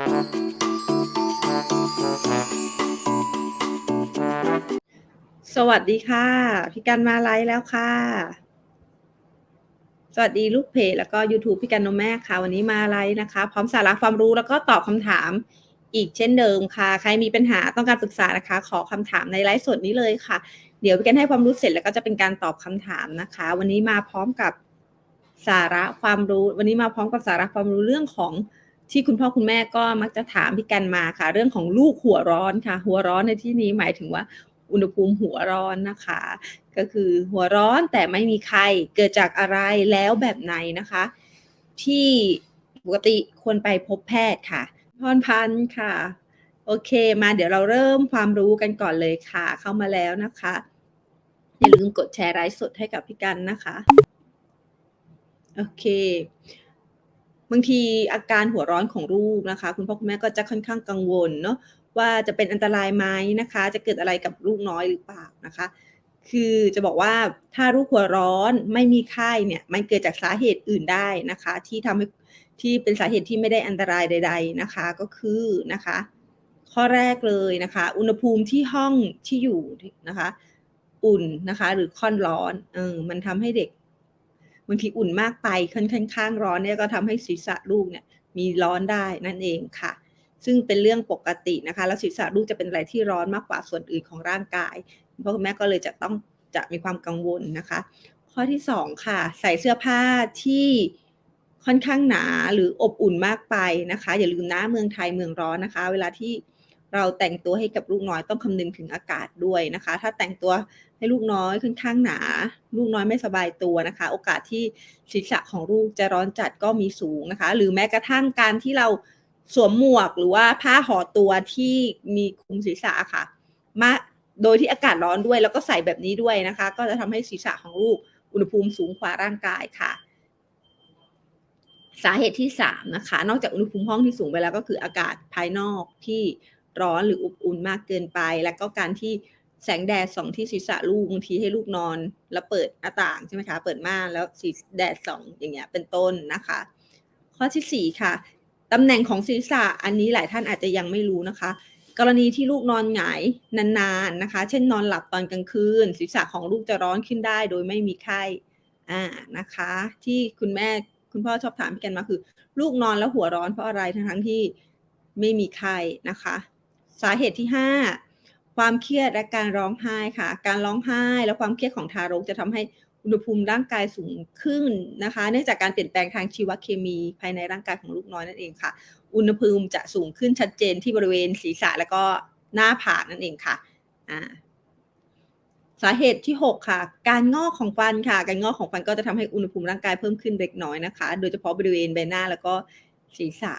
สวัสดีค่ะ พี่กันมาไลฟ์แล้วค่ะ สวัสดีลูกเพจแล้วก็ YouTube พี่กันนมแม่ค่ะ วันนี้มาไลฟ์นะคะ พร้อมสาระความรู้แล้วก็ตอบคำถามอีกเช่นเดิมค่ะ ใครมีปัญหาต้องการปรึกษานะคะ ขอคำถามในไลฟ์สดนี้เลยค่ะ เดี๋ยวพี่กันให้ความรู้เสร็จแล้วก็จะเป็นการตอบคำถามนะคะ วันนี้มาพร้อมกับสาระความรู้ วันนี้มาพร้อมกับสาระความรู้เรื่องของ ที่คุณพ่อคุณแม่ก็มักจะถามพี่กันมาค่ะ เรื่องของลูกหัวร้อนค่ะ หัวร้อนในที่นี้หมายถึงว่าอุณหภูมิหัวร้อนนะคะ ก็คือหัวร้อนแต่ไม่มีใครเกิดจากอะไรแล้วแบบไหนนะคะ ที่ปกติควรไปพบแพทย์ค่ะพรพันธ์ค่ะ โอเคมาเดี๋ยวเราเริ่มความรู้กันก่อนเลยค่ะ เข้ามาแล้วนะคะ อย่าลืมกดแชร์ไลฟ์สดให้กับพี่กันนะคะ โอเค บางทีอาการหัวร้อนของลูกนะคะ คุณพ่อคุณแม่ก็จะค่อนข้างกังวลเนาะว่าจะเป็นอันตรายไหมนะคะ จะเกิดอะไรกับลูกน้อยหรือเปล่านะคะ คือจะบอกว่าถ้าลูกหัวร้อนไม่มีไข้เนี่ยมันเกิดจากสาเหตุอื่นได้นะคะ ที่ทำให้ที่เป็นสาเหตุที่ไม่ได้อันตรายใด ๆนะคะ ก็คือนะคะ ข้อแรกเลยนะคะ อุณหภูมิที่ห้องที่อยู่นะคะ อุ่นนะคะ หรือค่อนร้อนเออมันทำให้เด็ก บางทีอุ่นมากไปค่อนข้างร้อนเนี่ยก็ทำให้ศีรษะลูกเนี่ยมีร้อนได้นั่นเองค่ะ ซึ่งเป็นเรื่องปกตินะคะ แล้วศีรษะลูกจะเป็นอะไรที่ร้อนมากกว่าส่วนอื่นของร่างกายพ่อคุณแม่ก็เลยจะต้องจะมีความกังวลนะคะ ข้อที่สองค่ะ ใส่เสื้อผ้าที่ค่อนข้างหนาหรืออบอุ่นมากไปนะคะ อย่าลืมนะเมืองไทยเมืองร้อนนะคะ เวลาที่ เราแต่งตัวให้กับลูกน้อยต้องคำนึงถึงอากาศด้วยนะคะ ถ้าแต่งตัวให้ลูกน้อยค่อนข้างหนา ลูกน้อยไม่สบายตัวนะคะ โอกาสที่ศีรษะของลูกจะร้อนจัดก็มีสูงนะคะ หรือแม้กระทั่งการที่เราสวมหมวกหรือว่าผ้าห่อตัวที่มีคลุมศีรษะค่ะ มาโดยที่อากาศร้อนด้วยแล้วก็ใส่แบบนี้ด้วยนะคะ ก็จะทำให้ศีรษะของลูกอุณหภูมิสูงกว่าร่างกายค่ะ สาเหตุที่สามนะคะ นอกจากอุณหภูมิห้องที่สูงไปแล้วก็คืออากาศภายนอกที่ ร้อนหรืออบอุ่นมากเกินไป แล้วก็การที่แสงแดดส่องที่ศีรษะลูกบางทีให้ลูกนอน แล้วเปิดหน้าต่างใช่ไหมคะ เปิดม่านแล้วสีแดดส่องอย่างเงี้ยเป็นต้นนะคะ ข้อที่สี่ค่ะตำแหน่งของศีรษะอันนี้หลายท่านอาจจะยังไม่รู้นะคะ กรณีที่ลูกนอนหงายนานๆนะคะ เช่นนอนหลับตอนกลางคืน ศีรษะของลูกจะร้อนขึ้นได้ โดยไม่มีไข้อ่านะคะ ที่คุณแม่คุณพ่อชอบถามกันมาคือ ลูกนอนแล้วหัวร้อนเพราะอะไรทั้งทั้งที่ไม่มีไข้นะคะ สาเหตุที่ห้าความเครียดและการร้องไห้ค่ะ การร้องไห้และความเครียดของทารกจะทำให้อุณหภูมิร่างกายสูงขึ้นนะคะ เนื่องจากการเปลี่ยนแปลงทางชีวเคมีภายในร่างกายของลูกน้อยนั่นเองค่ะ อุณหภูมิจะสูงขึ้นชัดเจนที่บริเวณศีรษะแล้วก็หน้าผากนั่นเองค่ะอ่าสาเหตุที่ 6 ค่ะ การงอกของฟันค่ะ การงอกของฟันก็จะทำให้อุณหภูมิร่างกายเพิ่มขึ้นเล็กน้อยนะคะ โดยเฉพาะบริเวณใบหน้าแล้วก็ศีรษะ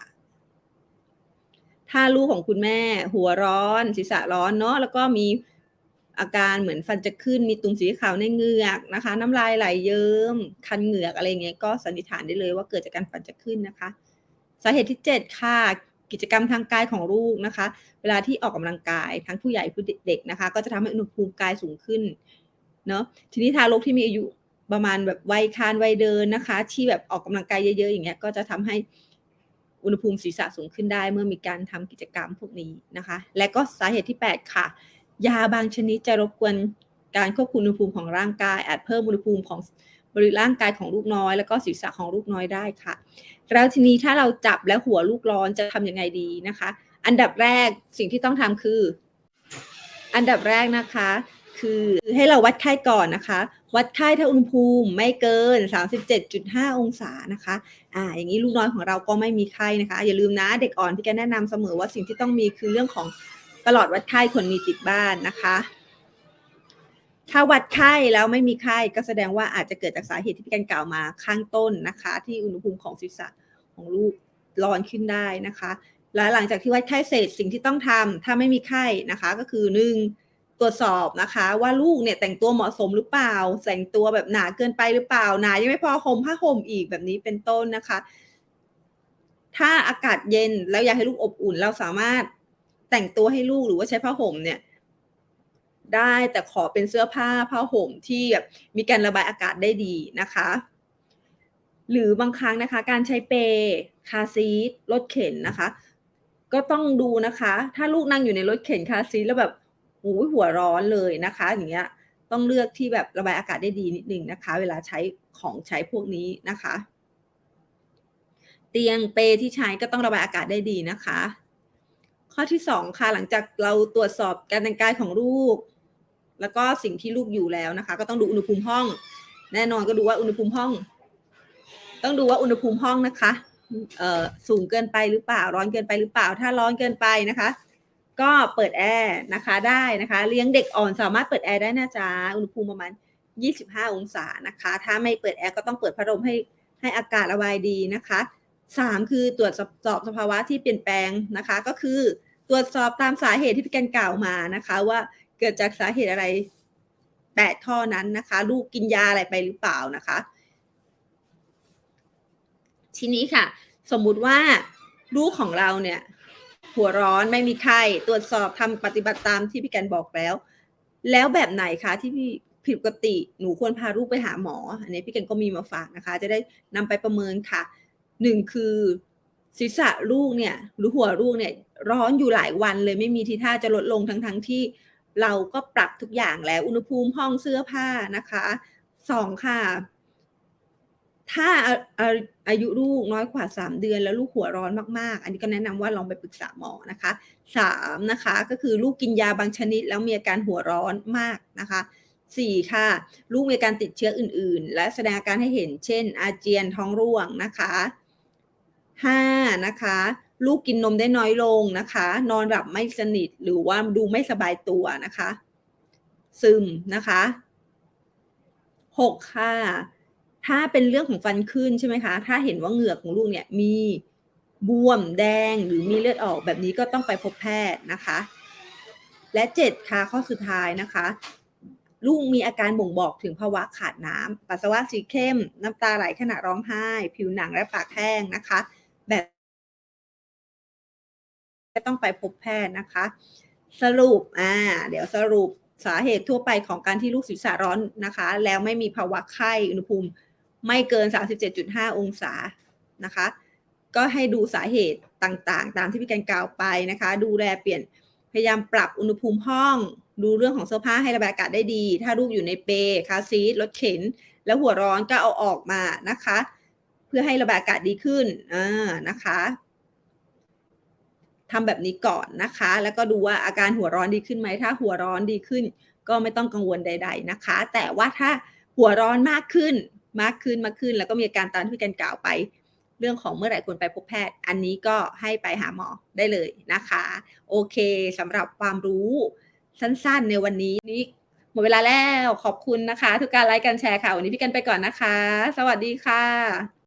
ถ้าลูกของคุณแม่ หัวร้อน ศีรษะร้อนเนาะแล้วก็มีอาการเหมือนฟันจะขึ้นมีตุ่มสีขาวในเหงือกนะคะ น้ำลายไหลเยิ้ม คันเหงือกอะไรเงี้ยก็สันนิษฐานได้เลยว่าเกิดจากการฟันจะขึ้นนะคะสาเหตุที่ 7 ค่ะ กิจกรรมทางกายของลูกนะคะ เวลาที่ออกกำลังกาย ทั้งผู้ใหญ่ผู้เด็กนะคะ ก็จะทำให้อุณหภูมิกายสูงขึ้นเนาะทีนี้ทารกที่มีอายุประมาณแบบวัยคานวัยเดินนะคะ ที่แบบออกกำลังกายเยอะๆอย่างเงี้ยก็จะทำให้ อุณหภูมิศีรษะสูงขึ้นได้ เมื่อมีการทำกิจกรรมพวกนี้นะคะ และก็สาเหตุที่ 8 ค่ะ ยาบางชนิดจะรบกวนการควบคุมอุณหภูมิของร่างกาย อาจเพิ่มอุณหภูมิของบริร่างกายของลูกน้อย แล้วก็ศีรษะของลูกน้อยได้ค่ะ แล้วทีนี้ถ้าเราจับแล้วหัวลูกร้อนจะทำยังไงดีนะคะ อันดับแรกสิ่งที่ต้องทำคือ อันดับแรกนะคะ คือให้เราวัดไข้ก่อนนะคะ วัดไข้ถ้าอุณหภูมิไม่เกิน 37.5 องศานะคะอ่าอย่างนี้ลูกน้อยของเราก็ไม่มีไข้นะคะ อย่าลืมนะเด็กอ่อนที่แกแนะนำเสมอว่าสิ่งที่ต้องมีคือเรื่องของตลอดวัดไข้ควรมีติดบ้านนะคะ ถ้าวัดไข้แล้วไม่มีไข้ก็แสดงว่าอาจจะเกิดจากสาเหตุที่พี่กันกล่าวมาข้างต้นนะคะ ที่อุณหภูมิของศีรษะของลูกร้อนขึ้นได้นะคะและหลังจากที่วัดไข้เสร็จสิ่งที่ต้องทำถ้าไม่มีไข้นะคะ ก็คือหนึ่ง ตรวจสอบนะคะ ว่าลูกเนี่ยแต่งตัวเหมาะสมหรือเปล่า แต่งตัวแบบหนาเกินไปหรือเปล่าหนายังไม่พอห่มผ้าห่มอีกแบบนี้เป็นต้นนะคะ ถ้าอากาศเย็นแล้วอยากให้ลูกอบอุ่น เราสามารถแต่งตัวให้ลูกหรือว่าใช้ผ้าห่มเนี่ย ได้แต่ขอเป็นเสื้อผ้าผ้าห่มที่แบบมีการระบายอากาศได้ดีนะคะ หรือบางครั้งนะคะ การใช้เปคาซีทรถเข็นนะคะ ก็ต้องดูนะคะ ถ้าลูกนั่งอยู่ในรถเข็นคาซีทแล้วแบบ โอ้ยหัวร้อนเลยนะคะ อย่างเงี้ยต้องเลือกที่แบบระบายอากาศได้ดีนิดนึงนะคะ เวลาใช้ของใช้พวกนี้นะคะ เตียงเปที่ใช้ก็ต้องระบายอากาศได้ดีนะคะ ข้อที่สองค่ะหลังจากเราตรวจสอบการแต่งกายของลูก แล้วก็สิ่งที่ลูกอยู่แล้วนะคะ ก็ต้องดูอุณหภูมิห้อง แน่นอนก็ดูว่าอุณหภูมิห้อง ต้องดูว่าอุณหภูมิห้องนะคะสูงเกินไปหรือเปล่าร้อนเกินไปหรือเปล่า ถ้าร้อนเกินไปนะคะ ก็เปิดแอร์นะคะได้นะคะ เลี้ยงเด็กอ่อนสามารถเปิดแอร์ได้นะจ๊ะอุณหภูมิประมาณ 25 องศานะคะ ถ้าไม่เปิดแอร์ก็ต้องเปิดพัดลมให้ให้อากาศระบายดีนะคะสามคือตรวจสอบสภาวะที่เปลี่ยนแปลงนะคะ ก็คือตรวจสอบตามสาเหตุที่พี่แกนกล่าวมานะคะ ว่าเกิดจากสาเหตุอะไรแตกท่อนั้นนะคะ ลูกกินยาอะไรไปหรือเปล่านะคะ ทีนี้ค่ะ สมมุติว่าลูกของเราเนี่ย หัวร้อนไม่มีไข้ ตรวจสอบทำปฏิบัติตามที่พี่แกนบอกแล้ว แล้วแบบไหนคะที่พี่ผิดปกติหนูควรพาลูกไปหาหมอ อันนี้พี่แกนก็มีมาฝากนะคะ จะได้นำไปประเมินค่ะหนึ่งคือศีรษะลูกเนี่ยหรือหัวลูกเนี่ยร้อนอยู่หลายวันเลยไม่มีทีท่าจะลดลงทั้งทั้งที่เราก็ปรับทุกอย่างแล้วอุณหภูมิห้องเสื้อผ้านะคะสองค่ะ ถ้าอาอายุลูกน้อยกว่า 3 เดือนแล้วลูกหัวร้อนมากๆ อันนี้ก็แนะนำว่าลองไปปรึกษาหมอนะคะสามนะคะก็คือลูกกินยาบางชนิดแล้วมีอาการหัวร้อนมากนะคะสี่ค่ะ ลูกมีอาการติดเชื้ออื่น ๆ และแสดงอาการให้เห็น เช่น อาเจียนท้องร่วงนะคะห้านะคะลูกกินนมได้น้อยลงนะคะ นอนหลับไม่สนิทหรือว่าดูไม่สบายตัวนะคะ ซึมนะคะหกค่ะ ถ้าเป็นเรื่องของฟันขึ้นใช่ไหมคะ ถ้าเห็นว่าเหงือกของลูกเนี่ยมีบวมแดงหรือมีเลือดออกแบบนี้ก็ต้องไปพบแพทย์นะคะ และเจ็ดค่ะข้อสุดท้ายนะคะ ลูกมีอาการบ่งบอกถึงภาวะขาดน้ำปัสสาวะสีเข้ม น้ำตาไหลขณะร้องไห้ ผิวหนังและปากแห้งนะคะ แบบต้องไปพบแพทย์นะคะ สรุปอ่าเดี๋ยวสรุปสาเหตุทั่วไปของการที่ลูกศีรษะร้อนนะคะ แล้วไม่มีภาวะไข้อุณหภูมิ ไม่เกิน 37.5 องศานะคะ ก็ให้ดูสาเหตุต่างๆ ตามที่พี่แกนกล่าวไปนะคะ ดูแลเปลี่ยนพยายามปรับอุณหภูมิห้อง ดูเรื่องของเสื้อผ้าให้ระบายอากาศได้ดี ถ้าลูกอยู่ในเปคาซีทรถเข็น แล้วหัวร้อนก็เอาออกมานะคะ เพื่อให้ระบายอากาศดีขึ้นอ่านะคะทำแบบนี้ก่อนนะคะ แล้วก็ดูว่าอาการหัวร้อนดีขึ้นไหม ถ้าหัวร้อนดีขึ้น ก็ไม่ต้องกังวลใด ๆนะคะ แต่ว่าถ้าหัวร้อนมากขึ้น มากขึ้นมากขึ้น แล้วก็มีอาการตามที่พี่แกนกล่าวไป เรื่องของเมื่อไหร่ควรไปพบแพทย์ อันนี้ก็ให้ไปหาหมอได้เลยนะคะ โอเคสำหรับความรู้สั้นๆ ในวันนี้นี่หมดเวลาแล้วขอบคุณนะคะ ทุกการไลค์การแชร์ค่ะ วันนี้พี่กันไปก่อนนะคะ สวัสดีค่ะ